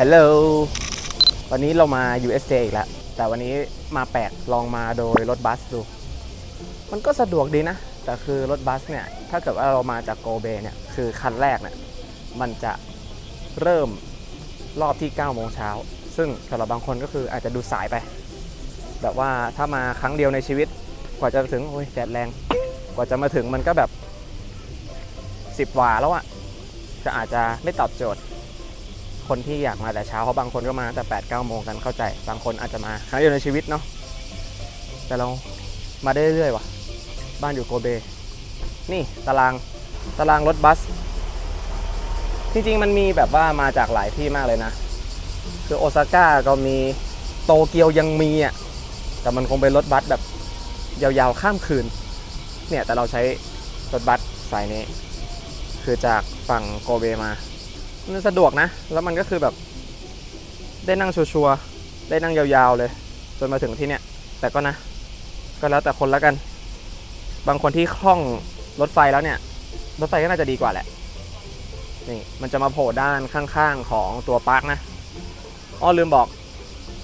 ฮัลโหลวันนี้เรามา USJ อีกแล้ว แต่วันนี้มาแปลก ลองมาโดยรถบัสดู มันก็สะดวกดีนะ แต่คือรถบัสเนี่ย ถ้าเกิดว่าเรามาจากโกเบเนี่ย คือคันแรกเนี่ย มันจะเริ่มรอบที่ 9 โมงเช้า ซึ่งสำหรับบางคนก็คืออาจจะดูสายไป แบบว่าถ้ามาครั้งเดียวในชีวิต กว่าจะถึง โอ้ยแดดแรง กว่าจะมาถึงมันก็แบบ 10วาแล้วอะจะอาจจะไม่ตอบโจทย์ คนที่อยากมาแต่เช้าเพราะบางคนก็มาแต่8ปดเก้าโมงกันเข้าใจ บางคนอาจจะมาครั้งเดียวในชีวิตเนาะแต่เรามาได้เรื่อยๆว่ะ บ้านอยู่โกเบ นี่ตารางตารางรถบัส จริงๆมันมีแบบว่ามาจากหลายที่มากเลยนะ คือโอซาก้าก็มีโตเกียวยังมีอะแต่มันคงเป็นรถบัสแบบยาวๆข้ามคืน เนี่ยแต่เราใช้รถบัสสายนี้ คือจากฝั่งโกเบมา มันสะดวกนะ แล้วมันก็คือแบบ ได้นั่งชัวร์ได้นั่งยาวๆเลย จนมาถึงที่เนี่ย แต่ก็นะ ก็แล้วแต่คนและกัน บางคนที่คล่องรถไฟแล้วเนี่ย รถไฟก็น่าจะดีกว่าแหละ นี่ มันจะมาโผล่ด้านข้างๆของตัวปาร์คนะ อ้อลืมบอก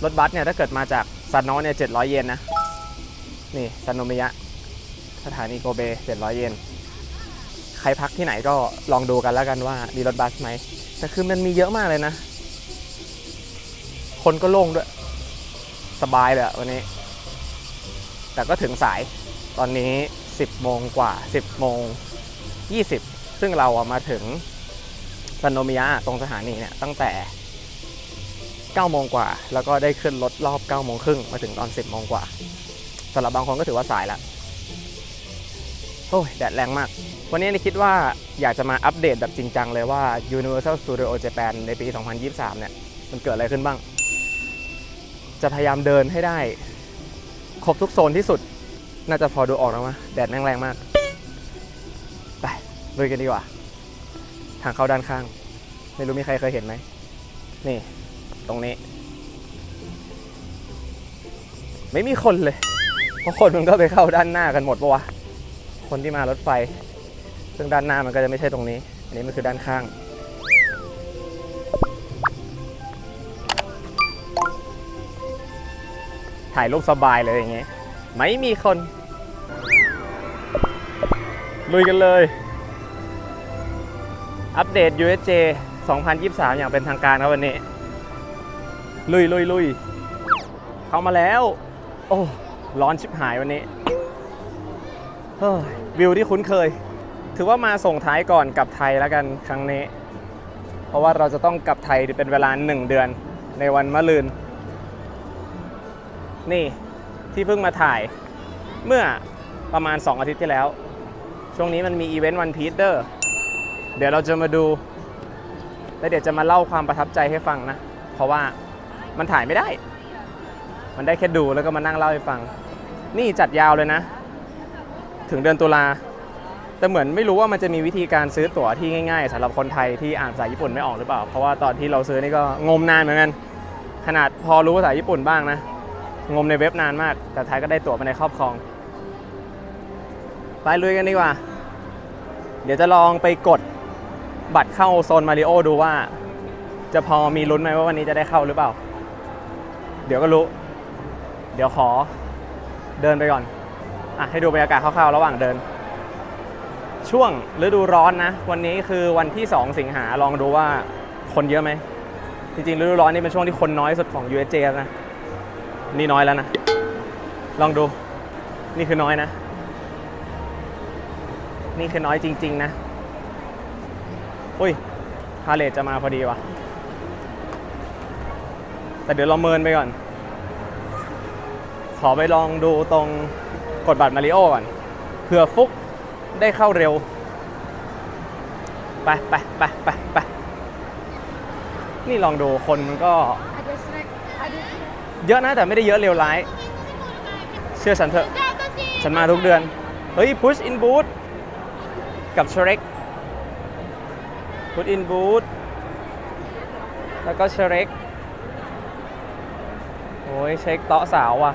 รถบัสเนี่ยถ้าเกิดมาจากซานโนเนี่ยเจ็ดร้อยเยนนะ นี่ซานโนมิยะ สถานีโกเบเจ็ดร้อยเยน ใครพักที่ไหนก็ลองดูกันแล้วกันว่ามีรถบัสไหมแต่คือมันมีเยอะมากเลยนะ คนก็โล่งด้วย สบายเลยวันนี้ แต่ก็ถึงสายตอนนี้ 10 โมงกว่า 10 โมง 20 ซึ่งเราอะมาถึงซันโนมิยะตรงสถานีเนี่ยตั้งแต่9โมงกว่า แล้วก็ได้ขึ้นรถรอบ9โมงครึ่งมาถึงตอน 10 โมงกว่าสำหรับบางคนก็ถือว่าสายละโอ้ยแดดแรงมาก วันนี้นี่คิดว่าอยากจะมาอัปเดตแบบจริงจังเลยว่า Universal Studio Japan ในปี 2023 เนี่ย มันเกิดอะไรขึ้นบ้าง จะพยายามเดินให้ได้ ครบทุกโซนที่สุด น่าจะพอดูออกแล้วมั้ยแดดแม่งแรงมาก ไปลุยกันดีกว่า ทางเข้าด้านข้าง ไม่รู้มีใครเคยเห็นไหม นี่ ตรงนี้ ไม่มีคนเลย เพราะคนมันก็ไปเข้าด้านหน้ากันหมดปะวะ คนที่มารถไฟ ซึ่งด้านหน้ามันก็จะไม่ใช่ตรงนี้ อันนี้มันคือด้านข้าง ถ่ายรูปสบายเลยอย่างเงี้ยไม่มีคน ลุยกันเลย อัปเดต USJ 2023 อย่างเป็นทางการครับวันนี้ ลุยลุยลุยเข้ามาแล้ว โอ้ ร้อนชิบหายวันนี้ เฮ้ย วิวที่คุ้นเคย ถือว่ามาส่งท้ายก่อนกลับไทยแล้วกันครั้งนี้ เพราะว่าเราจะต้องกลับไทยเป็นเวลา1เดือนในวันมะรืน นี่ที่เพิ่งมาถ่าย เมื่อประมาณ 2 อาทิตย์ที่แล้ว ช่วงนี้มันมีอีเวนต์วันพีเดอร์ เดี๋ยวเราจะมาดู แล้วเดี๋ยวจะมาเล่าความประทับใจให้ฟังนะ เพราะว่ามันถ่ายไม่ได้ มันได้แค่ดูแล้วก็มานั่งเล่าให้ฟัง นี่จัดยาวเลยนะ ถึงเดือนตุลา แต่เหมือนไม่รู้ว่ามันจะมีวิธีการซื้อตั๋วที่ง่ายๆสำหรับคนไทยที่อ่านภาษาญี่ปุ่นไม่ออกหรือเปล่า เพราะว่าตอนที่เราซื้อนี่ก็งมนานเหมือนกัน ขนาดพอรู้ภาษาญี่ปุ่นบ้างนะ งมในเว็บนานมาก แต่ท้ายก็ได้ตั๋วมาในครอบครอง ไปลุยกันดีกว่า เดี๋ยวจะลองไปกดบัตรเข้าโซนมาริโอดูว่า จะพอมีลุ้นไหมว่าวันนี้จะได้เข้าหรือเปล่า เดี๋ยวก็รู้ เดี๋ยวขอเดินไปก่อน อะให้ดูบรรยากาศคร่าวๆระหว่างเดิน ช่วงฤดูร้อนนะ วันนี้คือวันที่ 2 สิงหาลองดูว่าคนเยอะไหม จริงๆฤดูร้อนนี่เป็นช่วงที่คนน้อยสุดของ USJ แล้วนะ นี่น้อยแล้วนะ ลองดู นี่คือน้อยนะ นี่คือน้อยจริง ๆ นะ อุ้ยพาเลทจะมาพอดีวะแต่เดี๋ยวเราเมินไปก่อน ขอไปลองดูตรงกดบัตรมาริโอก่อนเผื่อฟุก ได้เข้าเร็ว ไปไปไปไปไปนี่ลองดูคนมันก็ เยอะนะแต่ไม่ได้เยอะเร็วร้าย เชื่อฉันเถอะ ฉันมาทุกเดือน เฮ้ย push in boot กับ Shrek push in boot แล้วก็ Shrek โอ้ยเช็คเตาะสาวว่ะ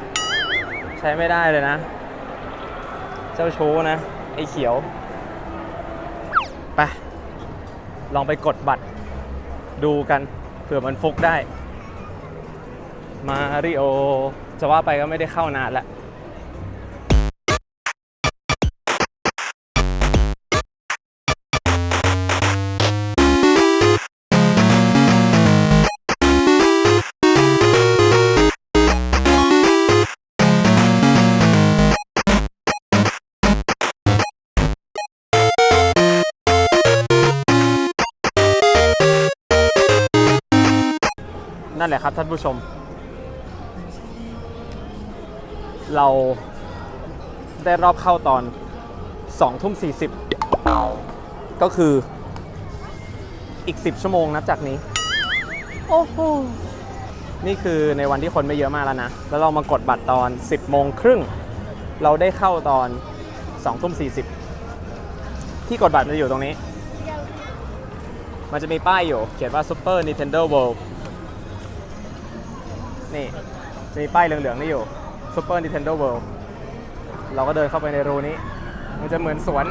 ใช้ไม่ได้เลยนะ เจ้าชู้นะ ไอ้เขียว ไป ลองไปกดบัตร ดูกันเผื่อมันฟุกได้ มาริโอ จะว่าไปก็ไม่ได้เข้านานแล้ว นั่นแหละครับท่านผู้ชม เราได้รอบเข้าตอน2ทุ่ม40 ก็คืออีก 10 ชั่วโมงนับจากนี้ โอ้โห นี่คือในวันที่คนไม่เยอะมากแล้วนะ แล้วเรามากดบัตรตอน 10 โมงครึ่ง เราได้เข้าตอน2ทุ่ม40 ที่กดบัตรมันจะอยู่ตรงนี้ มันจะมีป้ายอยู่ เขียนว่า Super Nintendo World นี่จะมีป้ายเหลืองๆนี่อยู่ Super Nintendo World เราก็เดินเข้าไปในรูนี้ มันจะเหมือนสวน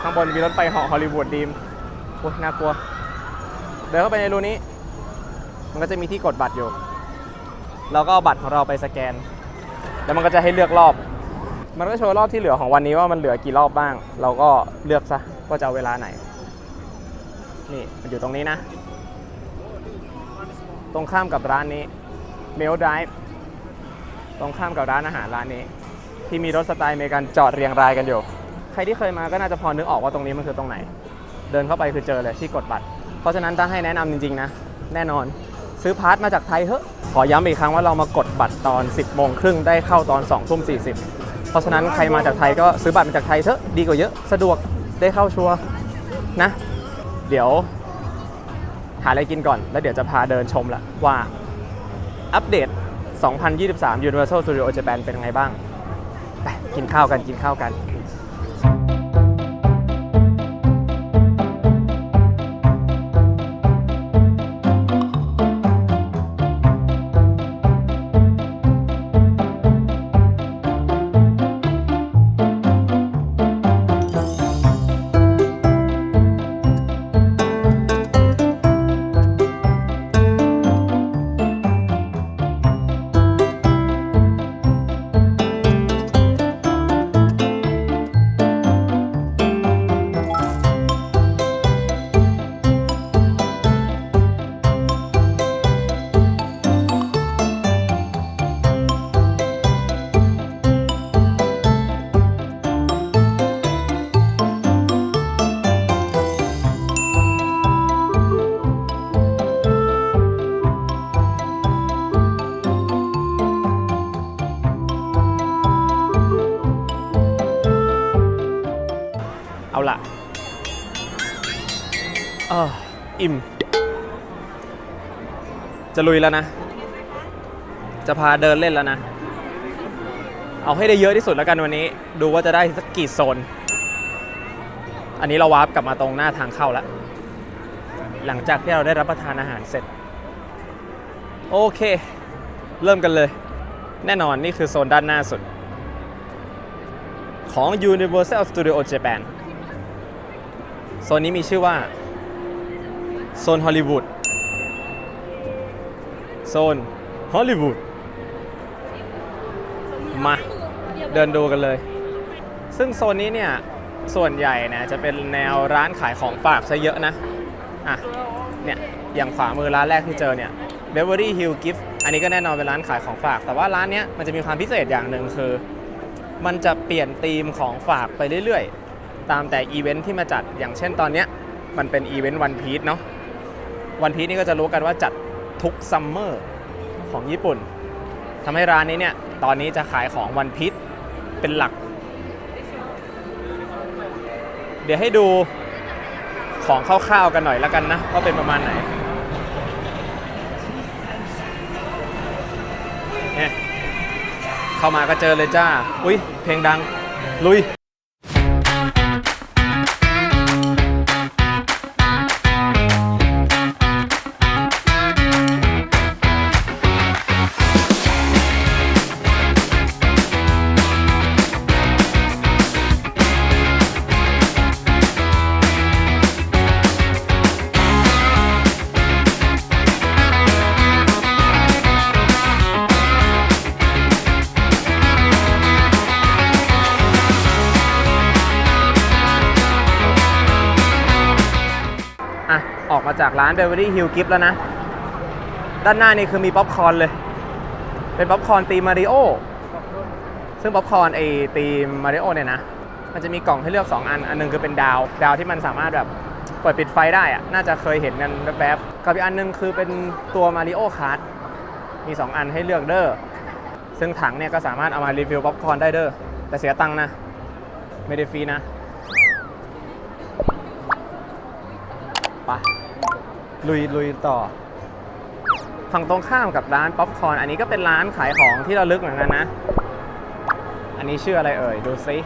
ข้างบนมีรถไฟเหาะฮอลลีวูดดีมโอ้ยน่ากลัว เดินเข้าไปในรูนี้ มันก็จะมีที่กดบัตรอยู่ เราก็เอาบัตรของเราไปสแกน แล้วมันก็จะให้เลือกรอบ มันก็โชว์รอบที่เหลือของวันนี้ว่ามันเหลือกี่รอบบ้าง เราก็เลือกซะว่าจะเอาเวลาไหน นี่มันอยู่ตรงนี้นะ ตรงข้ามกับร้านนี้เมลไดฟ์ตรงข้ามกับร้านอาหารร้านนี้ ที่มีรถสไตล์เมกันจอดเรียงรายกันอยู่ ใครที่เคยมาก็น่าจะพอนึกออกว่าตรงนี้มันคือตรงไหน เดินเข้าไปคือเจอเลยที่กดบัตร เพราะฉะนั้นถ้าให้แนะนำจริงๆนะ แน่นอนซื้อพาร์ทมาจากไทยเถอะขอย้ำอีกครั้งว่าเรามากดบัตรตอน 10โมงครึ่งได้เข้าตอน2ทุ่ม40 เพราะฉะนั้นใครมาจากไทยก็ซื้อบัตรมาจากไทยเถอะดีกว่าเยอะสะดวกได้เข้าชัวร์นะ เดี๋ยว หาอะไรกินก่อน แล้วเดี๋ยวจะพาเดินชมละว่าอัปเดต 2023 Universal Studio Japan เป็นยังไงบ้างไปกินข้าวกันกินข้าวกัน อออิ่ม จะลุยแล้วนะ จะพาเดินเล่นแล้วนะ เอาให้ได้เยอะที่สุดแล้วกันวันนี้ ดูว่าจะได้สักกี่โซน อันนี้เราวาร์ปกลับมาตรงหน้าทางเข้าแล้ว หลังจากที่เราได้รับประทานอาหารเสร็จ โอเค เริ่มกันเลย แน่นอนนี่คือโซนด้านหน้าสุด ของ Universal Studio Japan โซนนี้มีชื่อว่า โซนฮอลลีวูดโซนฮอลลีวูดมาเดินดูกันเลย ซึ่งโซนนี้เนี่ย ส่วนใหญ่เนี่ยจะเป็นแนวร้านขายของฝากซะเยอะนะ อะ เนี่ย อย่างขวามือร้านแรกที่เจอเนี่ย Beverly Hill Gift อันนี้ก็แน่นอนเป็นร้านขายของฝาก แต่ว่าร้านเนี้ยมันจะมีความพิเศษอย่างหนึ่งคือ มันจะเปลี่ยนธีมของฝากไปเรื่อยๆ ตามแต่อีเวนท์ที่มาจัด อย่างเช่นตอนเนี้ยมันเป็นอีเวนต์วันพีชเนาะ วันพีชนี่ก็จะรู้กันว่าจัดทุกซัมเมอร์ของญี่ปุ่นทำให้ร้านนี้เนี่ยตอนนี้จะขายของวันพีชเป็นหลัก เดี๋ยวให้ดูของคร่าวๆกันหน่อยแล้วกันนะว่าเป็นประมาณไหนเนี่ยเข้ามาก็เจอเลยจ้า อุ้ยเพลงดัง ลุยาจากร้าน Beverly Hill Gift แล้วนะ ด้านหน้านี่คือมีป๊อปคอร์นเลย เป็นป๊อปคอร์นตีมาริโอ ซึ่งป๊อปคอร์นไอตีมาริโอเนี่ยนะ มันจะมีกล่องให้เลือก 2 อัน อันหนึงคือเป็นดาว ดาวที่มันสามารถแบบเปิดปิดไฟได้อะน่าจะเคยเห็นกันแวบๆกับอีกอันหนึงคือเป็นตัวมาริโอคาร์ดมี 2 อันให้เลือกเด้อ ซึ่งถังเนี่ยก็สามารถเอามารีฟิลป๊อปคอร์นได้เด้อ แต่เสียตังค์นะ ไม่ได้ฟรีนะ ไป ลุยลุยต่อ ฝั่งตรงข้ามกับร้านป๊อปคอร์นอันนี้ก็เป็นร้านขายของที่ระลึกเหมือนกันนะ อันนี้ชื่ออะไรเอ่ย ดูซิ